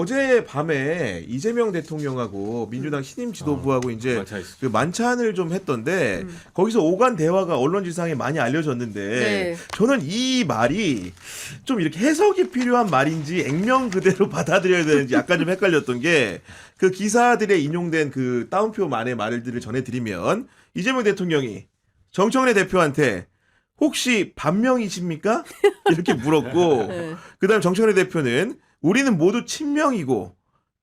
어제 밤에 이재명 대통령하고 민주당 신임 지도부하고 이제 만차 있었죠. 그 만찬을 좀 했던데 음. 거기서 오간 대화가 언론지상에 많이 알려졌는데 네. 저는 이 말이 좀 이렇게 해석이 필요한 말인지 액면 그대로 받아들여야 되는지 약간 좀 헷갈렸던 게 그 기사들에 인용된 그 따옴표만의 말들을 전해드리면 이재명 대통령이 정청래 대표한테 혹시 반명이십니까? 이렇게 물었고 네. 그다음 정청래 대표는 우리는 모두 친명이고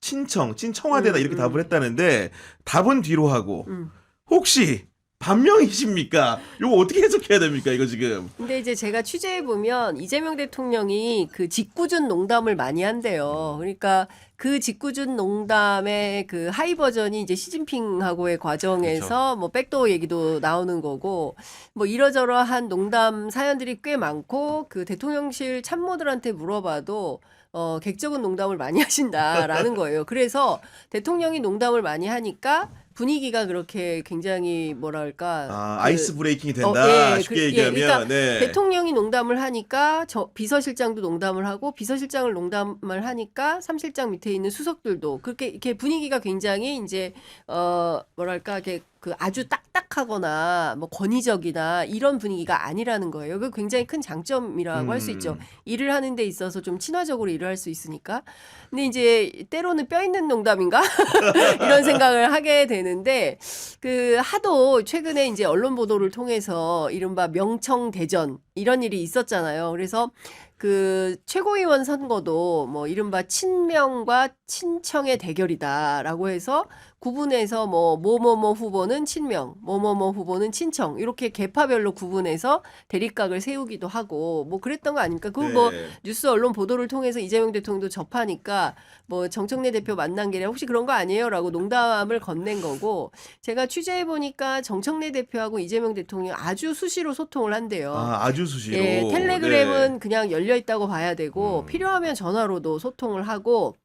친청, 친청화되다 음, 이렇게 음. 답을 했다는데 답은 뒤로 하고 음. 혹시 반명이십니까? 이거 어떻게 해석해야 됩니까? 이거 지금 근데 이제 제가 취재해 보면 이재명 대통령이 그 짓궂은 농담을 많이 한대요. 그러니까 그 짓궂은 농담의 그 하이 버전이 이제 시진핑하고의 과정에서 뭐 백도어 얘기도 나오는 거고 뭐 이러저러한 농담 사연들이 꽤 많고 그 대통령실 참모들한테 물어봐도 어 객적은 농담을 많이 하신다라는 거예요. 그래서 대통령이 농담을 많이 하니까 분위기가 그렇게 굉장히 뭐랄까 아, 그 아이스 브레이킹이 된다. 어, 예, 쉽게 그- 예, 얘기하면 그러니까 네. 대통령이 농담을 하니까 저 비서실장도 농담을 하고 비서실장을 농담을 하니까 삼실장 밑에 있는 수석들도 그렇게 이렇게 분위기가 굉장히 이제 어 뭐랄까 이렇게 그 아주 딱딱하거나 뭐 권위적이나 이런 분위기가 아니라는 거예요. 그 굉장히 큰 장점이라고 할수 있죠. 음. 일을 하는 데 있어서 좀 친화적으로 일을 할 수 있으니까. 근데 이제 때로는 뼈 있는 농담인가? 이런 생각을 하게 되는데 그 하도 최근에 이제 언론 보도를 통해서 이른바 명청 대전 이런 일이 있었잖아요. 그래서 그 최고위원 선거도 뭐 이른바 친명과 친청의 대결이다라고 해서 구분해서 뭐 뭐뭐뭐 후보는 친명, 뭐뭐뭐 후보는 친청 이렇게 계파별로 구분해서 대립각을 세우기도 하고 뭐 그랬던 거 아닙니까? 그거 뭐 네. 뉴스 언론 보도를 통해서 이재명 대통령도 접하니까 뭐 정청래 대표 만난 길에 혹시 그런 거 아니에요라고 농담을 건넨 거고 제가 취재해 보니까 정청래 대표하고 이재명 대통령 아주 수시로 소통을 한대요. 아, 아주 수시로. 예, 텔레그램은 네. 그냥 열려 있다고 봐야 되고 음. 필요하면 전화로도 소통을 하고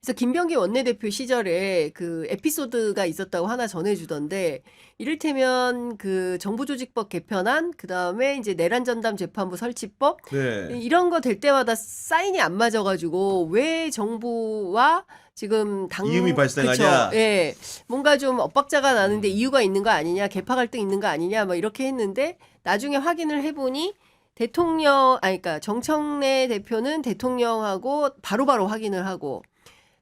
그래서 김병기 원내대표 시절에 그 에피소드가 있었다고 하나 전해주던데 이를테면 그 정부조직법 개편안 그 다음에 이제 내란 전담 재판부 설치법 네. 이런 거 될 때마다 사인이 안 맞아가지고 왜 정부와 지금 당 이음이 발생하냐? 그쵸? 예, 뭔가 좀 엇박자가 나는데 이유가 있는 거 아니냐, 개파 갈등 있는 거 아니냐, 뭐 이렇게 했는데 나중에 확인을 해보니 대통령, 아니 그러니까 정청래 대표는 대통령하고 바로바로 확인을 하고.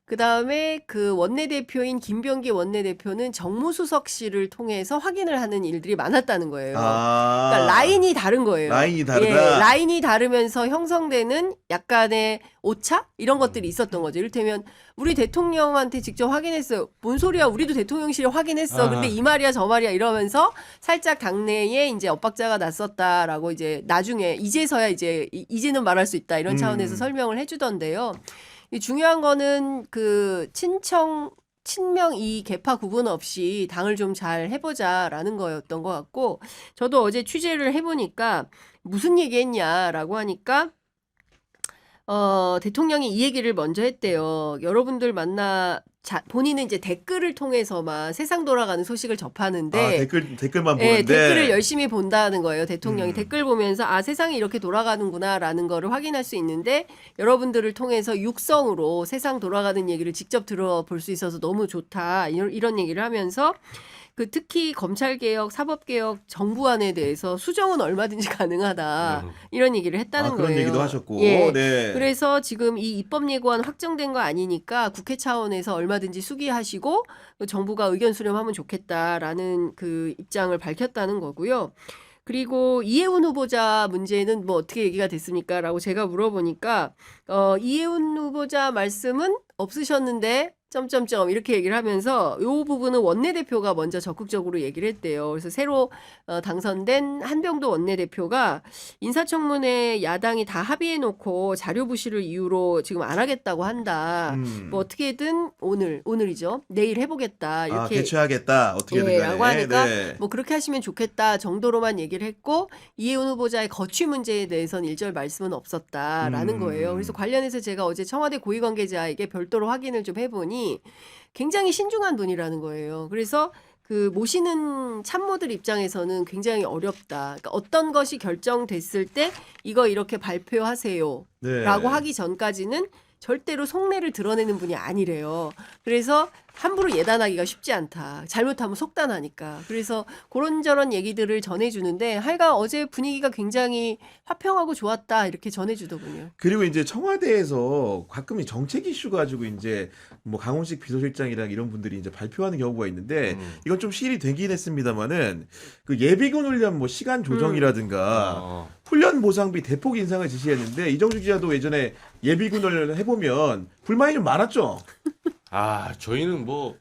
그 다음에 그 원내대표인 김병기 원내대표는 정무수석실을 통해서 확인을 하는 일들이 많았다는 거예요. 아. 그러니까 라인이 다른 거예요. 라인이 다르다? 예, 라인이 다르면서 형성되는 약간의 오차 이런 것들이 있었던 거죠. 이를테면 우리 대통령한테 직접 확인했어요. 뭔 소리야? 우리도 대통령실에 확인했어. 아. 근데 이 말이야 저 말이야 이러면서 살짝 당내에 이제 엇박자가 났었다라고 이제 나중에 이제서야 이제 이- 이제는 말할 수 있다 이런 차원에서 음. 설명을 해주던데요. 이 중요한 거는 그 친청 친명 이 개파 구분 없이 당을 좀 잘 해보자라는 거였던 것 같고 저도 어제 취재를 해보니까 무슨 얘기했냐라고 하니까 어 대통령이 이 얘기를 먼저 했대요. 여러분들 만나 자, 본인은 이제 댓글을 통해서만 세상 돌아가는 소식을 접하는데 아, 댓글 댓글만 예, 보는데 댓글을 열심히 본다는 거예요. 대통령이 음. 댓글 보면서 아 세상이 이렇게 돌아가는구나라는 거를 확인할 수 있는데 여러분들을 통해서 육성으로 세상 돌아가는 얘기를 직접 들어볼 수 있어서 너무 좋다 이런, 이런 얘기를 하면서 그 특히 검찰 개혁, 사법 개혁, 정부안에 대해서 수정은 얼마든지 가능하다 음. 이런 얘기를 했다는 아, 그런 거예요. 얘기도 하셨고. 예. 네. 그래서 지금 이 입법 예고안 확정된 거 아니니까 국회 차원에서 얼마든지 수기하시고 그 정부가 의견 수렴하면 좋겠다라는 그 입장을 밝혔다는 거고요. 그리고 이해운 후보자 문제는 뭐 어떻게 얘기가 됐습니까?라고 제가 물어보니까 어 이해운 후보자 말씀은 없으셨는데 점점점 이렇게 얘기를 하면서 요 부분은 원내대표가 먼저 적극적으로 얘기를 했대요. 그래서 새로 어, 당선된 한병도 원내대표가 인사청문회 야당이 다 합의해 놓고 자료 부실을 이유로 지금 안 하겠다고 한다. 음. 뭐 어떻게든 오늘 오늘이죠. 내일 해보겠다. 아, 이렇게 개최하겠다. 어떻게든 예. 라고 하니까 네. 뭐 그렇게 하시면 좋겠다 정도로만 얘기를 했고 이해운 후보자의 거취 문제에 대해서는 일절 말씀은 없었다라는 음. 거예요. 그래서 관련해서 제가 어제 청와대 고위 관계자에게 별도로 확인을 좀 해보니 굉장히 신중한 분이라는 거예요. 그래서 그 모시는 참모들 입장에서는 굉장히 어렵다. 그러니까 어떤 것이 결정됐을 때 이거 이렇게 발표하세요. 네. 라고 하기 전까지는 절대로 속내를 드러내는 분이 아니래요. 그래서 함부로 예단하기가 쉽지 않다. 잘못하면 속단하니까. 그래서 그런저런 얘기들을 전해주는데 하여간 어제 분위기가 굉장히 화평하고 좋았다 이렇게 전해주더군요. 그리고 이제 청와대에서 가끔 이 정책 이슈 가지고 이제 뭐 강훈식 비서실장이랑 이런 분들이 이제 발표하는 경우가 있는데 음. 이건 좀 실이 되긴 했습니다만은 그 예비군 훈련 뭐 시간 조정이라든가 어. 훈련 보상비 대폭 인상을 지시했는데 이정주 기자도 예전에 예비군을 해보면 불만이 좀 많았죠. 아 저희는 뭐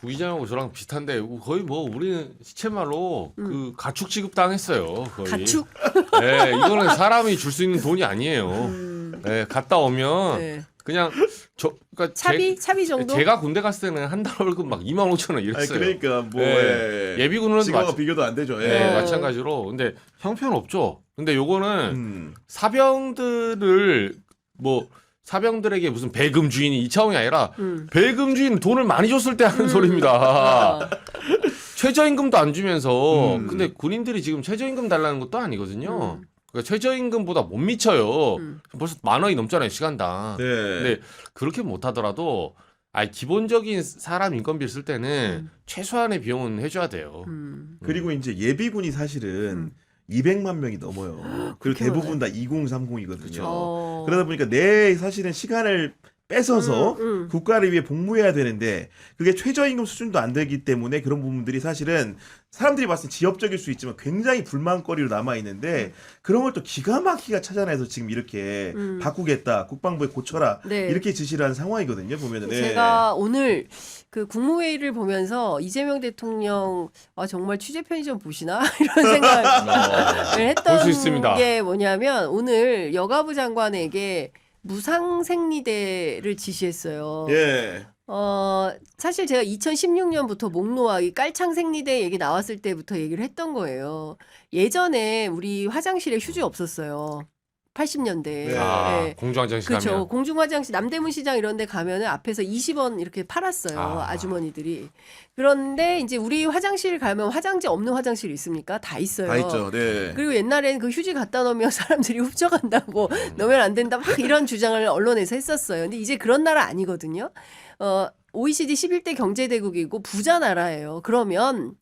부기장하고 저랑 비슷한데 거의 뭐 우리는 시체말로 그 가축 취급 당했어요. 거의. 가축. 네, 이거는 사람이 줄 수 있는 돈이 아니에요. 음, 네, 갔다 오면 네. 그냥 저 그러니까 차비 제, 차비 정도. 제가 군대 갔을 때는 한 달 월급 막 2만 5천 원 아니, 이랬어요. 그러니까 뭐 예. 예. 예비군은 지금과 마찬- 비교도 안 되죠. 예. 네, 네. 마찬가지로 근데 형편 없죠. 근데 요거는 음. 사병들을 뭐 사병들에게 무슨 배금 주인이 이 차원이 아니라 음. 배금 주인 돈을 많이 줬을 때 하는 음. 소리입니다. 아, 최저임금도 안 주면서 음. 근데 군인들이 지금 최저임금 달라는 것도 아니거든요. 음. 그러니까 최저임금보다 못 미쳐요. 음. 벌써 만 원이 넘잖아요 시간당. 네. 근데 그렇게 못하더라도 아 기본적인 사람 인건비 를 쓸 때는 음. 최소한의 비용은 해줘야 돼요. 음. 그리고 이제 예비군이 사실은 음. 200만 명이 넘어요. 그리고 대부분 다 2030이거든요. 그렇죠. 어. 그러다 보니까 내 사실은 시간을 뺏어서 음, 음. 국가를 위해 복무해야 되는데 그게 최저임금 수준도 안 되기 때문에 그런 부분들이 사실은 사람들이 봤을 때 지엽적일 수 있지만 굉장히 불만거리로 남아 있는데 그런 걸 또 기가 막히게 찾아내서 지금 이렇게 음. 바꾸겠다 국방부에 고쳐라 네. 이렇게 지시를 한 상황이거든요 보면은 네. 제가 오늘 그 국무회의를 보면서 이재명 대통령 아 정말 취재 편의점 보시나 이런 생각을 했던 어, 볼수 있습니다. 게 뭐냐면 오늘 여가부 장관에게 무상생리대를 지시했어요. 예. 어 사실 제가 2016년부터 목노아 이 깔창 생리대 얘기 나왔을 때부터 얘기를 했던 거예요. 예전에 우리 화장실에 휴지 없었어요. 80년대. 네. 아 예. 공중화장실 그렇죠. 가면 공중화장실 남대문 시장 이런 데 가면은 앞에서 20원 이렇게 팔았어요. 아. 아. 주머니들이 그런데 이제 우리 화장실 가면 화장지 없는 화장실 있습니까? 다 있어요. 다 있죠. 네. 그리고 옛날엔 그 휴지 갖다 놓으면 사람들이 훔쳐간다고 음. 넣으면 안 된다 막 이런 주장을 언론에서 했었어요. 근데 이제 그런 나라 아니거든요. 어, OECD 11대 경제대국이고 부자 나라예요. 그러면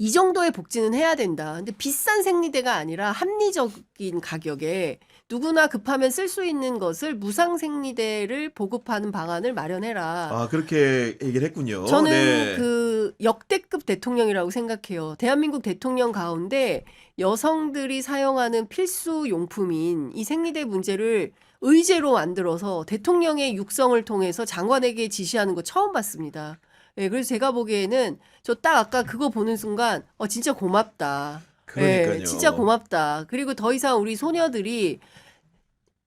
이 정도의 복지는 해야 된다. 근데 비싼 생리대가 아니라 합리적인 가격에 누구나 급하면 쓸 수 있는 것을 무상 생리대를 보급하는 방안을 마련해라. 아 그렇게 얘기를 했군요. 저는 네. 그 역대급 대통령이라고 생각해요. 대한민국 대통령 가운데 여성들이 사용하는 필수 용품인 이 생리대 문제를 의제로 만들어서 대통령의 육성을 통해서 장관에게 지시하는 거 처음 봤습니다. 예, 그래서 제가 보기에는 저 딱 아까 그거 보는 순간 어 진짜 고맙다. 그러니까요. 예, 진짜 고맙다. 그리고 더 이상 우리 소녀들이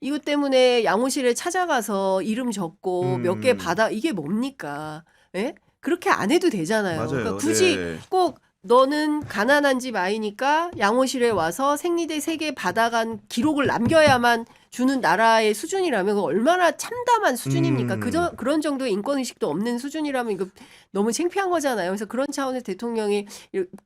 이것 때문에 양호실에 찾아가서 이름 적고 음. 몇개 받아 이게 뭡니까? 예? 그렇게 안 해도 되잖아요. 맞아요. 그러니까 굳이 네. 꼭 너는 가난한 집 아이니까 양호실에 와서 생리대 세 개 받아간 기록을 남겨야만 주는 나라의 수준이라면 얼마나 참담한 수준입니까? 음. 그저, 그런 정도의 인권 의식도 없는 수준이라면 이거 너무 창피한 거잖아요. 그래서 그런 차원에서 대통령이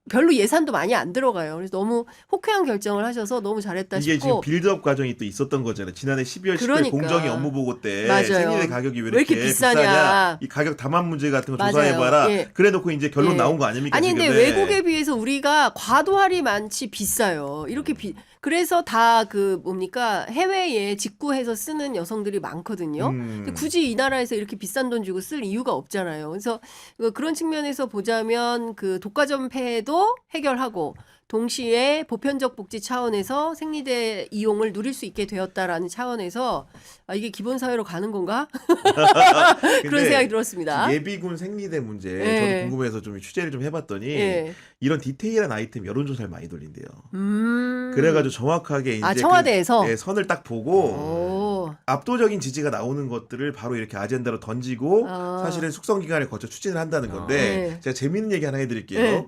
별로 예산도 많이 안 들어가요. 그래서 너무 호쾌한 결정을 하셔서 너무 잘했다 이게 싶고 지금 빌드업 과정이 또 있었던 거잖아요. 지난해 12월 10일 그러니까. 공정위 업무 보고 때 맞아요. 생리대 가격이 왜왜 이렇게, 이렇게 비싸냐. 이 가격 담합 문제 같은 거 맞아요. 조사해봐라. 예. 그래놓고 이제 결론 예. 나온 거 아닙니까? 아니 지금? 근데 네. 외국에 비해서 우리가 과도할이 많지 비싸요. 이렇게 비 그래서 다 그 뭡니까 해외에 직구해서 쓰는 여성들이 많거든요. 음. 근데 굳이 이 나라에서 이렇게 비싼 돈 주고 쓸 이유가 없잖아요. 그래서 그- 그런 측면에서 보자면 그 독과점 폐해도 해결하고 동시에 보편적 복지 차원에서 생리대 이용을 누릴 수 있게 되었다라는 차원에서 아 이게 기본 사회로 가는 건가? 그런 생각이 들었습니다. 예비군 생리대 문제 예. 저도 궁금해서 좀 취재를 좀 해봤더니 예. 이런 디테일한 아이템 여론조사를 많이 돌린대요. 음. 그래가지고 정확하게 이제 아 청와대에서 그, 예, 선을 딱 보고 오. 압도적인 지지가 나오는 것들을 바로 이렇게 아젠다로 던지고 아. 사실은 숙성 기간을 거쳐 추진을 한다는 건데 네. 제가 재밌는 얘기 하나 해드릴게요. 네.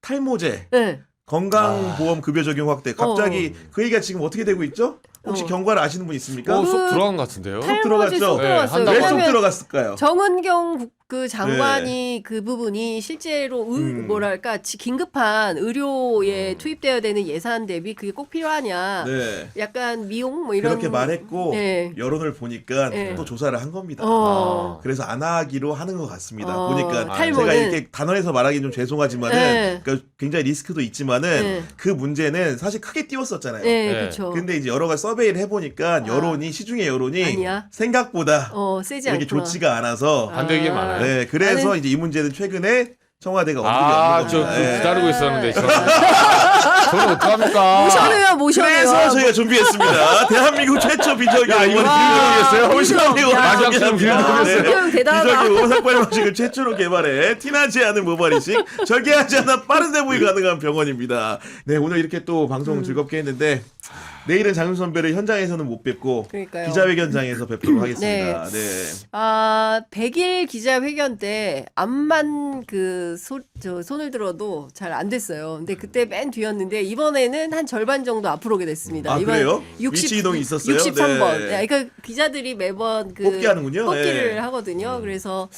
탈모제 네. 건강보험 급여 적용 확대 갑자기 그 얘기가 지금 어떻게 되고 있죠? 혹시 어. 경과를 아시는 분 있습니까? 어, 쏙그 들어간 것 같은데요. 탈- 탈모제 들어갔죠? 쏙 네, 들어갔어요. 한다고 왜쏙 왜냐면 들어갔을까요? 정은경 국- 그 장관이 그 부분이 실제로 의, 네. 음. 뭐랄까 지- 긴급한 의료에 투입되어야 되는 예산 대비 그게 꼭 필요하냐. 네. 약간 미용 뭐 이런 그렇게 말했고 네. 여론을 보니까 네. 또 조사를 한 겁니다. 어. 그래서 안 하기로 하는 것 같습니다. 어, 보니까 탈모는- 제가 이렇게 단언해서 말하기 좀 죄송하지만은 네. 그러니까 굉장히 리스크도 있지만은 네. 그 문제는 사실 크게 띄웠었잖아요. 네, 네. 그렇죠. 근데 이제 여러 가지 서베이를 해보니까 여론이 시중의 여론이 아니야? 생각보다 어, 세지 이렇게 않구나. 좋지가 않아서 반대 얘기 많아요. 네 그래서 나는- 이제 이 문제는 최근에 청와대가 언급이 아, 없는 저 겁니다. 그 네. 기다리고 있었는데 저는 저는 어떡합니까? 모셔내요, 모셔내요. 그래서 저희가 준비했습니다. 대한민국 최초 비정규 야, 이거 비정규였어요. 비정. 야, 마지막처럼 비정규였어요. 비정 대단하다. 비정규 오삭발 방식을 최초로 개발해 티나지 않은 모발이식 절개하지 않아 빠른 회복이 가능한 병원입니다. 네 오늘 이렇게 또 음. 방송 즐겁게 했는데 내일은 장윤 선배를 현장에서는 못 뵙고 그러니까요. 기자회견장에서 뵙도록 하겠습니다. 네. 아, 100일 기자회견 때 암만 그 소, 저 손을 들어도 잘 안 됐어요. 근데 그때 맨 뒤였는데 이번에는 한 절반 정도 앞으로 오게 됐습니다. 아, 그래요? 위치 이동이 있었어요? 63번. 네. 그러니까 기자들이 매번 그 뽑기 하는군요. 뽑기를 네. 하거든요. 그래서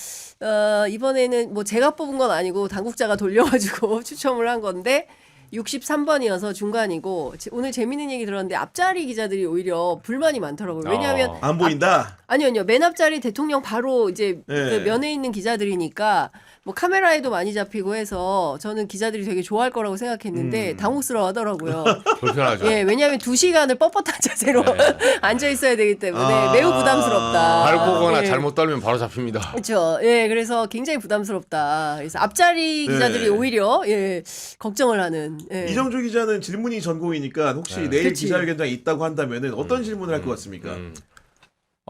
어, 이번에는 뭐 제가 뽑은 건 아니고 당국자가 돌려가지고 추첨을 한 건데 63번이어서 중간이고 지- 오늘 재밌는 얘기 들었는데 앞자리 기자들이 오히려 불만이 많더라고요. 왜냐하면 어. 안 보인다. 아니요, 아니요. 맨 앞자리 대통령 바로 이제 네. 그 면에 있는 기자들이니까 뭐 카메라에도 많이 잡히고 해서 저는 기자들이 되게 좋아할 거라고 생각했는데 음. 당혹스러워 하더라고요. 불편하죠. 예, 왜냐하면 두 시간을 뻣뻣한 자세로 네. 앉아 있어야 되기 때문에 아. 매우 부담스럽다. 밟고거나 예. 잘못 떨면 바로 잡힙니다. 그렇죠. 예, 그래서 굉장히 부담스럽다. 그래서 앞자리 네. 기자들이 오히려 예, 걱정을 하는. 예. 이정주 기자는 질문이 전공이니까 혹시 네. 내일 그치. 기자회견장에 있다고 한다면은 어떤 질문을 할 것 같습니까?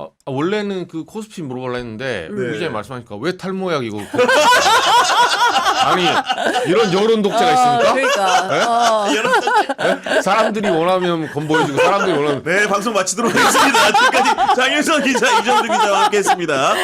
음. 아, 아, 원래는 그 코스피 물어보려 했는데 음. 네. 기자님 말씀하니까 왜 탈모약이고 아니 이런 여론 독재가 있습니까? 그러니까. 어. 사람들이 원하면 건보여주고 사람들이 원하면 네, 방송 마치도록 하겠습니다. 지금까지 장윤선 기자, 이정주 기자와 함께했습니다.